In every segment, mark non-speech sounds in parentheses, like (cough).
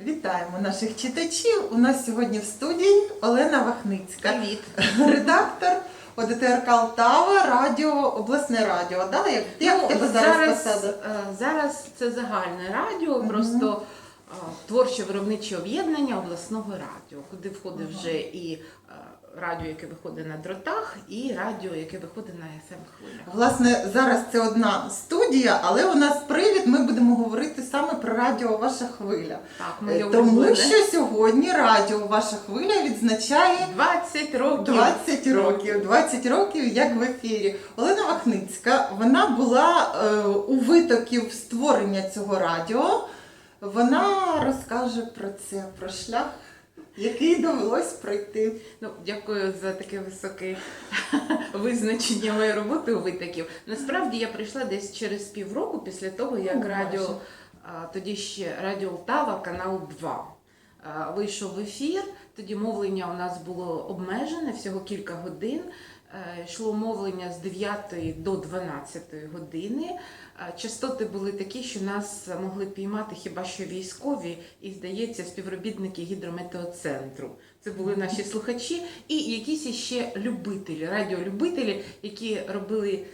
Вітаємо наших читачів. У нас сьогодні в студії Олена Вахницька, Привіт. редактор ОДТРК Алтава, радіо, обласне радіо. Да? Як, як Ну, тебе зараз, посада? е, зараз це загальне радіо, угу. просто е, творче виробниче об'єднання обласного радіо, куди входить угу. вже і е, радіо, яке виходить на дротах, і радіо, яке виходить на fm хвилях. Власне, зараз це одна студія, але у нас привід. Ми будемо говорити саме про радіо Ваша хвиля. Так, Е, моє Тому улюблене. що сьогодні радіо Ваша хвиля відзначає 20 років. 20 років, 20 років як в ефірі. Олена Вахницька, вона була е, у витоків створення цього радіо. Вона розкаже про це, про шлях, який довелось пройти. Ну, дякую за таке високе (laughs) визначення моєї роботи у витоків. Насправді я прийшла десь через півроку після того, як Ну, радіо, а, тоді ще Радіо Лтава, канал 2. а, Вийшов в ефір, тоді мовлення у нас було обмежене, всього кілька годин. Е, Йшло мовлення з 9 до 12 години. Е, Частоти були такі, що нас могли піймати хіба що військові і, здається, співробітники гідрометеоцентру. Це були наші слухачі і якісь іще любителі, радіолюбителі, які робили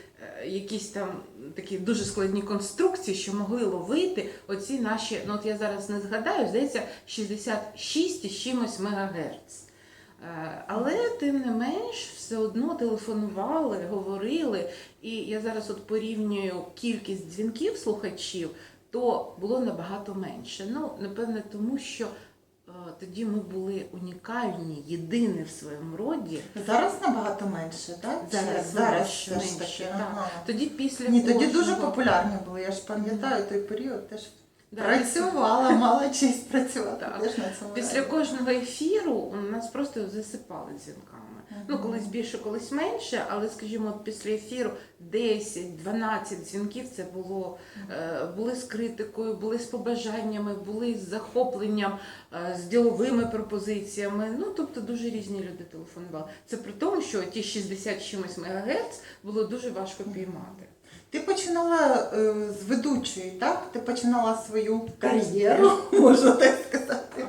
е, якісь там такі дуже складні конструкції, що могли ловити оці наші, ну от я зараз не згадаю, здається, 66 із чимось мегагерц. Е, Але тим не менш, все одно телефонували, говорили. І я зараз от порівнюю кількість дзвінків слухачів, то було набагато менше. Ну, напевне, тому що е, тоді ми були унікальні, єдині в своєму роді. Зараз набагато менше, так? Зараз зараз менше, так. Ага. Тоді після Ні, тоді дуже популярні були. Я ж пам'ятаю той період, теж Да, працювала, мала честь працювати Так. теж на цьому. Після радіо. кожного ефіру у нас просто засипали дзвінками. Ну, колись більше, колись менше, але, скажімо, от після ефіру 10-12 дзвінків це було, е, були з критикою, були з побажаннями, були з захопленням, е, з діловими пропозиціями. Ну, тобто дуже різні люди телефонували. Це при тому, що ті 60 чимось МГц було дуже важко піймати. Ти починала е, з ведучої, так? Ти починала свою кар'єру, (laughs) можна так сказати,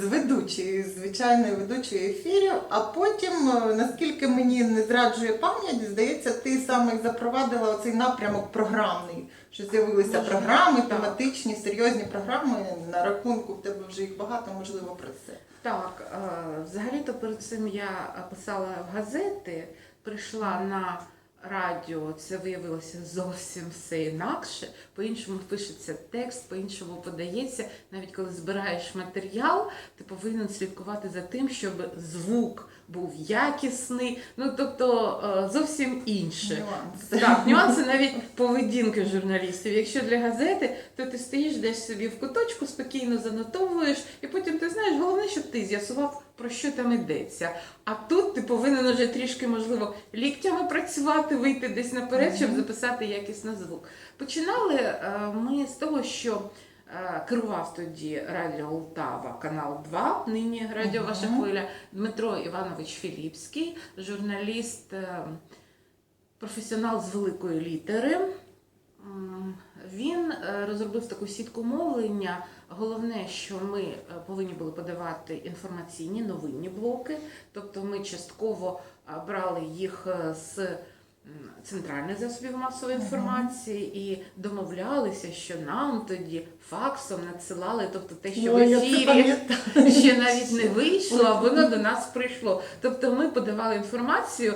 з ведучої, звичайної ведучої ефірів. А потім, наскільки мені не зраджує пам'ять, здається, ти саме запровадила оцей напрямок програмний. Що з'явилися програми, тематичні, серйозні програми. На рахунку в тебе вже їх багато, можливо, про це. Так, е, взагалі-то перед цим я писала в газети, прийшла на радіо, це виявилося зовсім все інакше. По-іншому пишеться текст, по-іншому подається. Навіть коли збираєш матеріал, ти повинен слідкувати за тим, щоб звук був якісний, ну тобто е, зовсім інше. Нюанси. Так, нюанси навіть поведінки журналістів. Якщо для газети, то ти стоїш десь собі в куточку, спокійно занотовуєш, і потім ти знаєш, головне, щоб ти з'ясував, про що там йдеться. А тут ти повинен уже трішки, можливо, ліктями працювати, вийти десь наперед, щоб записати якісно звук. Починали е, ми з того, що е, керував тоді радіо Лтава, канал 2, нині радіо Ваша хвиля, Дмитро Іванович Філіпський, журналіст. е, професіонал з великої літери. Він розробив таку сітку мовлення. Головне, що ми е, повинні були подавати інформаційні новинні блоки, тобто ми частково е, брали їх е, з центральних засобів масової інформації і домовлялися, що нам тоді факсом надсилали, тобто те, що в ефірі ще навіть не вийшло, а воно до нас прийшло. Тобто ми подавали інформацію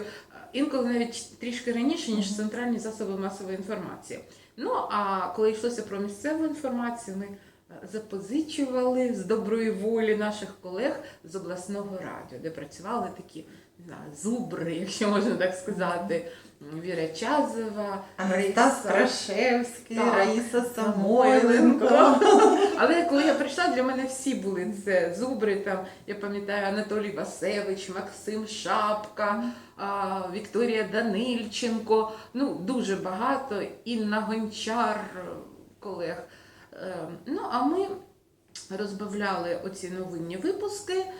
інколи навіть трішки раніше, ніж центральні засоби масової інформації. Ну а коли йшлося про місцеву інформацію, ми запозичували з доброї волі наших колег з обласного радіо, де працювали такі не знаю, зубри, якщо можна так сказати, Віра Чазова, Анастас. Крашевський, Раїса Самойленко. Самойленко. (laughs) Але коли я прийшла, для мене всі були це зубри. Там я пам'ятаю Анатолій Васевич, Максим Шапка, Вікторія Данильченко. Ну дуже багато. Інна Гончар, колег. Е, Ну а ми розбавляли оці новинні випуски е,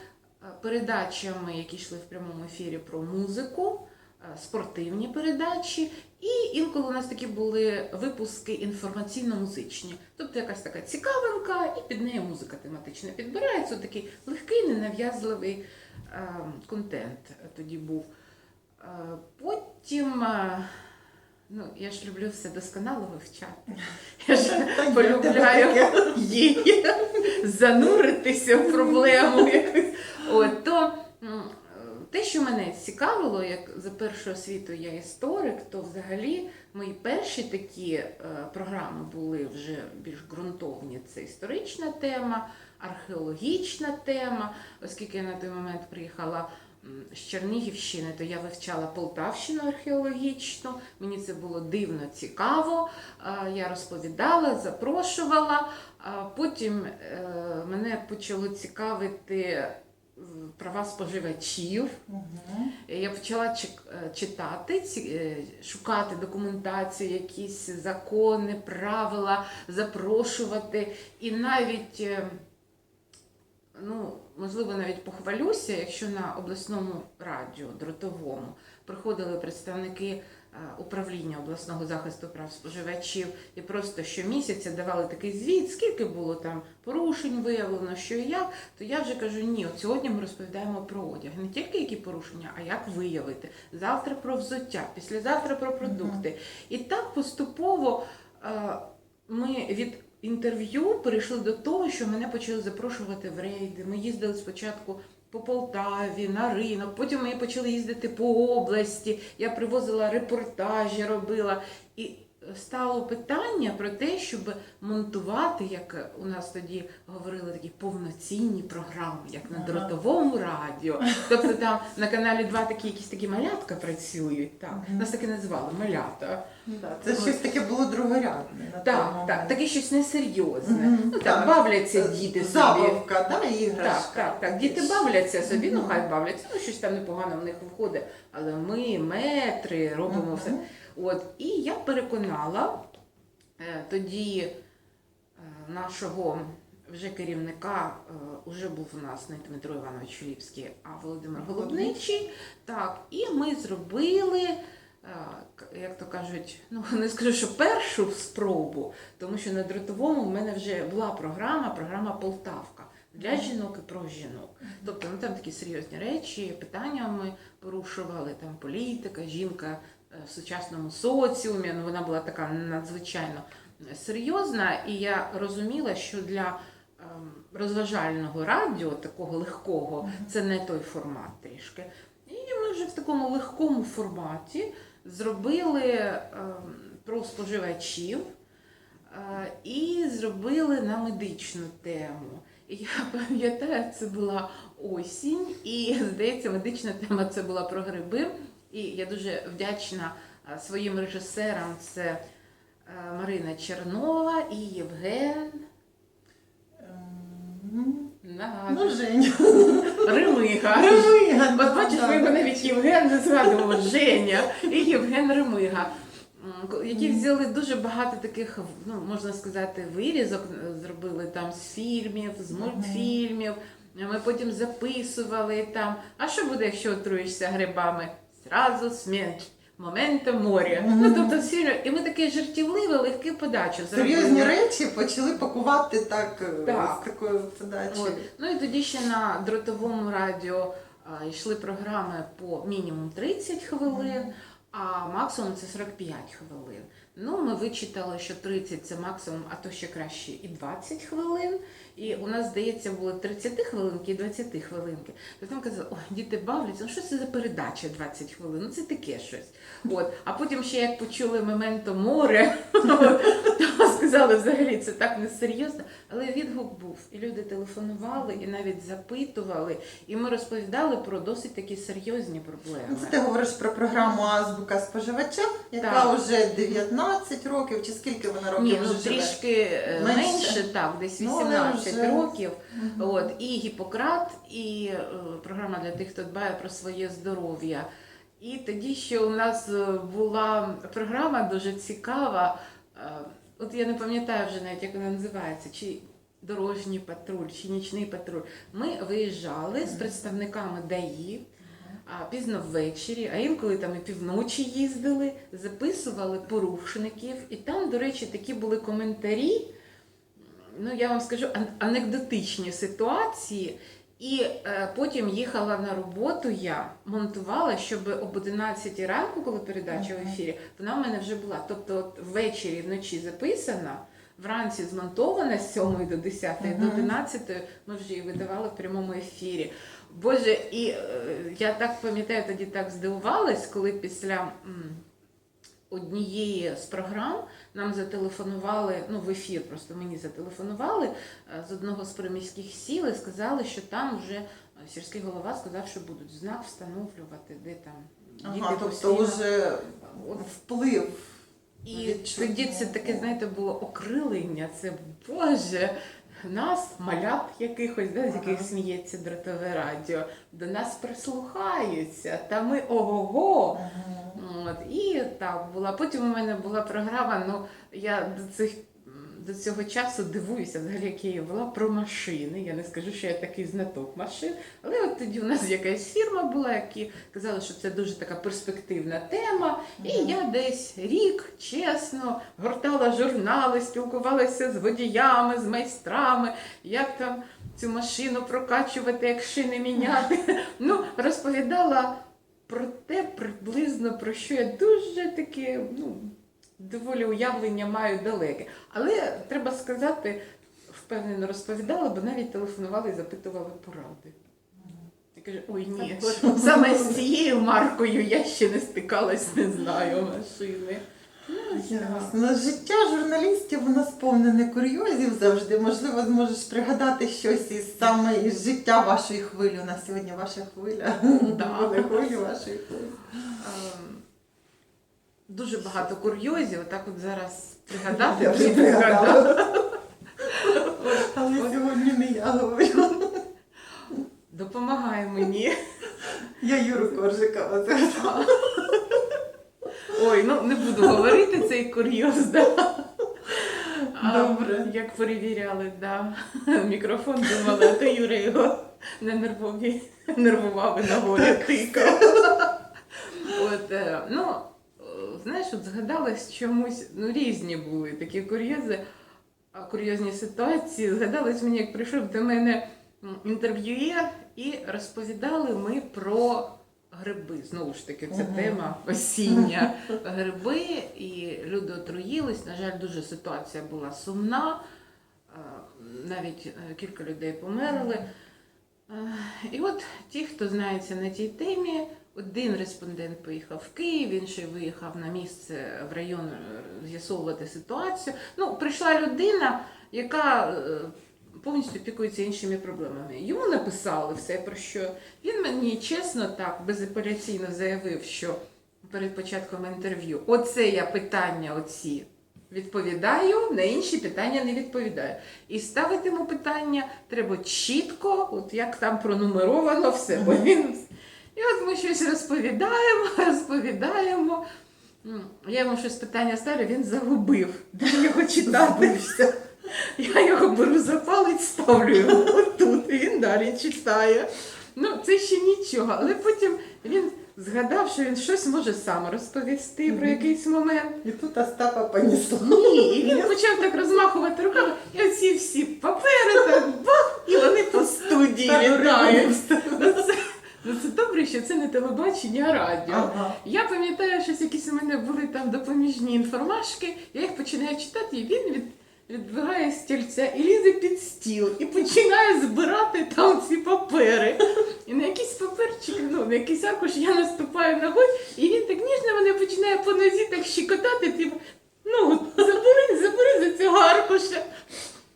передачами, які йшли в прямому ефірі про музику, е, спортивні передачі і інколи у нас такі були випуски інформаційно-музичні. Тобто якась така цікавинка, і під нею музика тематична підбирається. Такий легкий, ненав'язливий е, контент тоді був. Е, потім. Ну, я ж люблю все досконало вивчати. Я ж полюбляю є, зануритися в проблему. От, то те, що мене цікавило, як за першою освітою я історик, то взагалі мої перші такі е, програми були вже більш ґрунтовні. Це історична тема, археологічна тема, оскільки я на той момент приїхала. З Чернігівщини, то я вивчала Полтавщину археологічну. Мені це було дивно цікаво. Е, Я розповідала, запрошувала. Потім е, мене почало цікавити е, права споживачів. Я почала читати, шукати документацію, якісь закони, правила, запрошувати. І навіть, ну, можливо, навіть похвалюся, якщо на обласному радіо дротовому приходили представники е, управління обласного захисту прав споживачів і просто щомісяця давали такий звіт, скільки було там порушень виявлено, що і як, то я вже кажу, ні, от сьогодні ми розповідаємо про одяг. Не тільки які порушення, а як виявити. Завтра про взуття, післязавтра про продукти. І так поступово е, ми від інтерв'ю перейшли до того, що мене почали запрошувати в рейди. Ми їздили спочатку по Полтаві, на ринок, потім ми почали їздити по області. Я привозила репортажі, робила. І стало питання про те, щоб монтувати, як у нас тоді говорили, такі повноцінні програми, як на дротовому радіо. Тобто там на каналі 2 такі якісь такі малятка працюють. Так. Нас таки називали малята. Да, Це щось таке було другорядне. на той Так, момент. так, таке щось несерйозне. Мгм, Ну так. так, бавляться діти собі. Забавка, да, Так, іграшка. так, так. Діти бавляться собі, ну хай бавляться, ну щось там непогано в них виходить. Але ми, метри, робимо Мгм. От. І я переконала е, тоді е, нашого вже керівника, е, уже був у нас не Дмитро Іванович Ліпський, а Володимир Голубничий. Так, і ми зробили. Як то кажуть, ну (laughs) не скажу, що першу спробу, тому що на дротовому в мене вже була програма, програма Полтавка для жінок і про жінок. Тобто ну, там такі серйозні речі, питання ми порушували, там політика, жінка в сучасному соціумі. Ну, вона була така надзвичайно серйозна, і я розуміла, що для ем, розважального радіо, такого легкого, це не той формат трішки. І ми вже в такому легкому форматі зробили ем, про споживачів е, і зробили на медичну тему. І я пам'ятаю, це була осінь, і здається, медична тема це була про гриби. І я дуже вдячна е, своїм режисерам. Це е, Марина Чернова і Євген Ем, Ну, Женя. Ремига. Ремига, От бачиш, його навіть Євген не згадував, Женя і Євген Ремига. Які взяли дуже багато таких, ну можна сказати, вирізок е, зробили там з фільмів, з мультфільмів. Ми потім записували там. А що буде, якщо отруєшся грибами? Зразу смерть. Моменти моря. Мгм. Ну тобто всі і ми таке жартівливе, легке подачу Серйозні речі почали пакувати так, е, Так. з такою подачею. Ну і тоді ще на дротовому радіо а, йшли програми по мінімум 30 хвилин, а максимум це 45 хвилин. Ну, ми вичитали, що 30 це максимум, а то ще краще і 20 хвилин. І у нас, здається, було 30 хвилинки і 20 хвилинки. То там казали, о, діти бавляться, ну що це за передача 20 хвилин? Ну це таке щось. От. А потім ще як почули момент море, (laughs) то сказали, взагалі це так несерйозно. Але відгук був, і люди телефонували, і навіть запитували, і ми розповідали про досить такі серйозні Ну, проблеми. Це ти говориш про програму Азбука споживача, яка Так. вже 19 років, чи скільки вона років Ні, ну живе? трішки е, Менше. менше, так, десь Ну, 18 вже- років. Мгм. От, і Гіппократ, і е, програма для тих, хто дбає про своє здоров'я. І тоді ще у нас е, була програма дуже цікава. От я не пам'ятаю вже навіть, як вона називається, чи дорожній патруль, чи нічний патруль. Ми виїжджали з представниками ДАІ а, пізно ввечері, а інколи там і півночі їздили, записували порушників. І там, до речі, такі були коментарі. Ну, я вам скажу анекдотичні ситуації. І е, потім їхала на роботу я, монтувала, щоб об 11 ранку, коли передача в ефірі, вона в мене вже була. Тобто от ввечері вночі записана, вранці змонтована з 7 до 10, до Ага. 11 ми вже її видавали в прямому ефірі. Боже, і е, я так пам'ятаю, тоді так здивувалась, коли після однієї з програм нам зателефонували, ну в ефір просто мені зателефонували е, з одного з приміських сіл і сказали, що там вже е, сільський голова сказав, що будуть знак встановлювати, де там діти Ага, тобто вже вплив. і Відчутно. тоді це таке, знаєте, було окрилення. Це Боже, нас, малят якихось, да, з яких Ага. сміється дротове радіо, до нас прислухаються. Та ми ого-го. От, і так була. Потім у мене була програма. Ну я до цих до цього часу дивуюся, взагалі, як я її вела про машини. Я не скажу, що я такий знаток машин. Але от тоді у нас якась фірма була, які казали, що це дуже така перспективна тема. І Мгм. я десь рік чесно гортала журнали, спілкувалася з водіями, з майстрами, як там цю машину прокачувати, як шини міняти. (laughs) Ну, розповідала про те приблизно, про що я дуже таке, ну, доволі уявлення маю далеке. Але треба сказати, впевнено розповідала, бо навіть телефонували і запитували поради. Я кажу, ой ні, Так (laughs) саме з цією маркою я ще не стикалась, не знаю машини. Ну, Ясно. Життя журналістів воно сповнене курйозів завжди. Можливо, зможеш пригадати щось із саме із життя вашої хвилі. У нас сьогодні ваша хвиля. Да. Хвилі вашої хвилі. Дуже багато курйозів, отак от зараз пригадати. Я вже пригадала. Але сьогодні не я говорю. Допомагай мені. Я Юру Коржика згадала. Ой, ну не буду говорити цей курйоз, да. А, Добре. Як перевіряли, да. Мікрофон думали, а то Юра його не нервові, нервував і на волі тикав. От, е, ну, знаєш, от згадалось чомусь, ну різні були такі курйози, курйозні ситуації. Згадалось мені, як прийшов до мене інтерв'юєр, і розповідали ми про гриби. Знову ж таки, це Мгм. тема осіння. Гриби, і люди отруїлись. На жаль, дуже ситуація була сумна. Навіть е, кілька людей померли. Е, І от ті, хто знається на тій темі, один респондент поїхав в Київ, інший виїхав на місце в район е, з'ясовувати ситуацію. Ну, прийшла людина, яка е, повністю пікується іншими проблемами. Йому написали все про що. Він мені чесно так безапеляційно заявив, що перед початком інтерв'ю оце я питання оці відповідаю, на інші питання не відповідаю. І ставити йому питання треба чітко, от як там пронумеровано все. Бо він... І от ми щось розповідаємо, (laughs) розповідаємо. Я йому щось питання ставлю, він загубив, де його читати. (laughs) Я його беру за палець, ставлю його (laughs) отут, і він далі читає. Ну, це ще нічого, але потім він згадав, що він щось може сам розповісти про якийсь момент. І тут Остапа понесло. Ні, і він почав так розмахувати руками, і оці всі папери так бах, і вони по студії літають. Ну це, добре, що це не телебачення, а радіо. Ага. Я пам'ятаю, що якісь у мене були там допоміжні інформашки, я їх починаю читати, і він від, відбігає стільця і лізе під стіл і починає збирати там ці папери. І на якийсь паперчик, ну, на якийсь аркуш я наступаю ногою, і він так ніжно мене починає по нозі так щекотати, типу, ну, забери, забери за цього аркуша.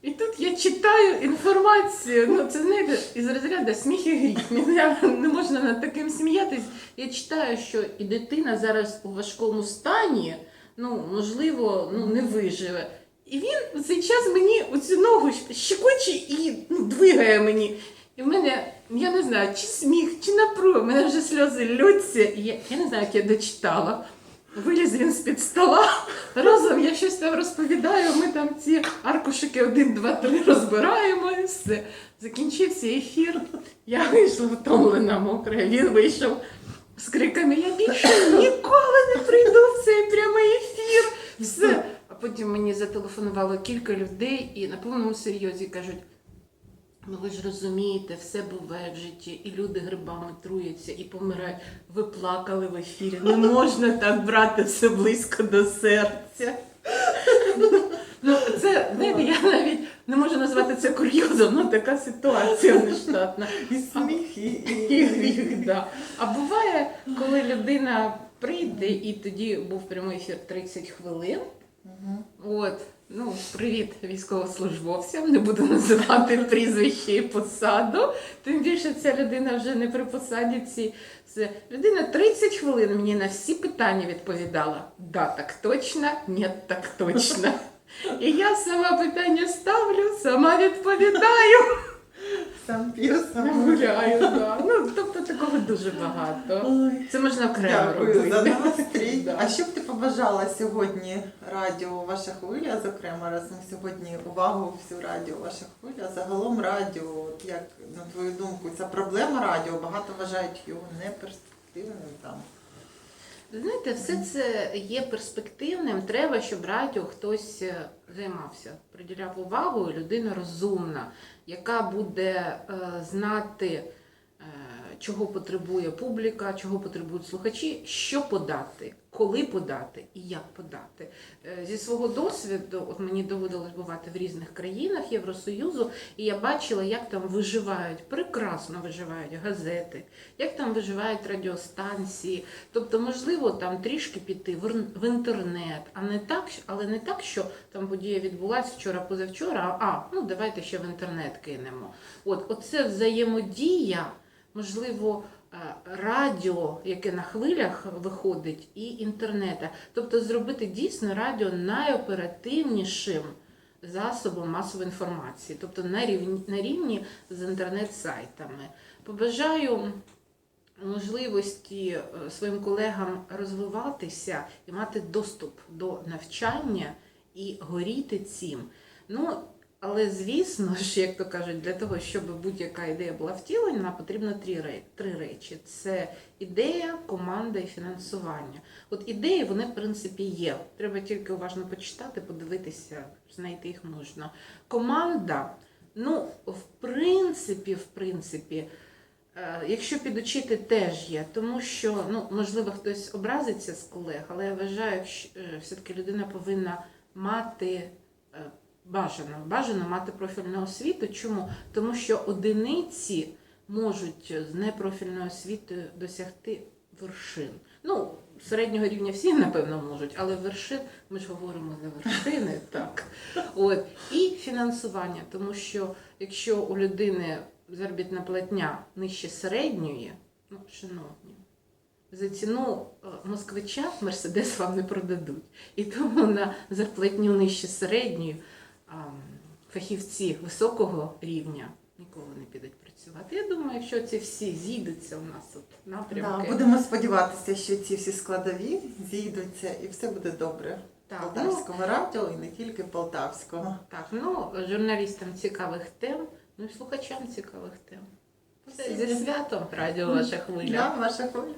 І тут я читаю інформацію. Ну, це знаєте, із розряду сміх і гріх. Не можна над таким сміятись. Я читаю, що і дитина зараз у важкому стані, ну, можливо, ну, не виживе. І він в цей час мені оцю ногу щекоче і ну, двигає мені. І в мене, я не знаю, чи сміх, чи напруга, в мене вже сльози льються. І я, я не знаю, як я дочитала. Виліз він з-під стола. Разом я щось там розповідаю. Ми там ці аркушики 1, 2, 3 розбираємо і все. Закінчився ефір. Я вийшла втомлена, мокра. Він вийшов з криками: Я більше ніколи не прийду в цей прямий ефір. Все. А потім мені зателефонувало кілька людей і на повному серйозі кажуть. Ну ви ж розумієте, все буває в житті, і люди грибами труяться і помирають. Ви плакали в ефірі. Не можна так брати все близько до серця. Ну, це знаєте, я навіть не можу назвати це курйозом, ну така ситуація нештатна. І сміх, і, І гріх, да. А буває, коли людина прийде, і тоді був прямий ефір 30 хвилин. От, ну, привіт військовослужбовцям, не буду називати прізвище і посаду. Тим більше ця людина вже не при посаді. Ці це людина 30 хвилин мені на всі питання відповідала. Да, так точно, ні, так точно. І я сама питання ставлю, сама відповідаю. Сам п'ю, сам Гуляю, да. Ну, тобто такого дуже багато. Ой. Це можна окремо Дякую робити. настрій. (laughs) Да. А що б ти побажала сьогодні радіо Ваша хвиля, зокрема, раз ми сьогодні увагу всю радіо Ваша хвиля, загалом радіо, от як на твою думку, ця проблема радіо, багато вважають його неперспективним там. Ви Знаєте, все це є перспективним. Треба, щоб радіо хтось е, займався, приділяв увагу, і людина розумна, яка буде е, знати, чого потребує публіка, чого потребують слухачі, що подати, коли подати і як подати. Е, Зі свого досвіду, от мені доводилось бувати в різних країнах Євросоюзу, і я бачила, як там виживають, прекрасно виживають газети, як там виживають радіостанції. Тобто, можливо, там трішки піти в інтернет, а не так, але не так, що там подія відбулася вчора, позавчора. А ну давайте ще в інтернет кинемо. От оце взаємодія, можливо. е, Радіо, яке на хвилях виходить, і інтернета, тобто зробити дійсно радіо найоперативнішим засобом масової інформації, тобто на рівні, на рівні з інтернет-сайтами. Побажаю можливості е, своїм колегам розвиватися і мати доступ до навчання і горіти цим. Ну, але звісно ж, як то кажуть, для того, щоб будь-яка ідея була втілена, потрібно три, речі: це ідея, команда і фінансування. От ідеї вони в принципі є. Треба тільки уважно почитати, подивитися, знайти їх можна. Команда, ну, в принципі, в принципі. Е, Якщо підучити, теж є, тому що ну можливо хтось образиться з колег, але я вважаю, що е, все-таки людина повинна мати е, бажано, бажано мати профільну освіту. Чому? Тому що одиниці можуть з непрофільною освітою досягти вершин. Ну, середнього рівня всі, напевно, можуть, але вершин ми ж говоримо за вершини, (laughs) так. От. І фінансування, тому що якщо у людини заробітна платня нижче середньої, ну, шановні, за ціну е, москвича Мерседес вам не продадуть. І тому на зарплатню нижче середньої фахівці високого рівня ніколи не підуть працювати. Я думаю, якщо ці всі зійдуться у нас от Да, будемо сподіватися, що ці всі складові зійдуться і все буде добре. Так, ну, радіо і не тільки полтавського. так, ну, журналістам цікавих тем, ну і слухачам цікавих тем. Все, зі святом радіо ваша хвиля. Да, ваша хвиля.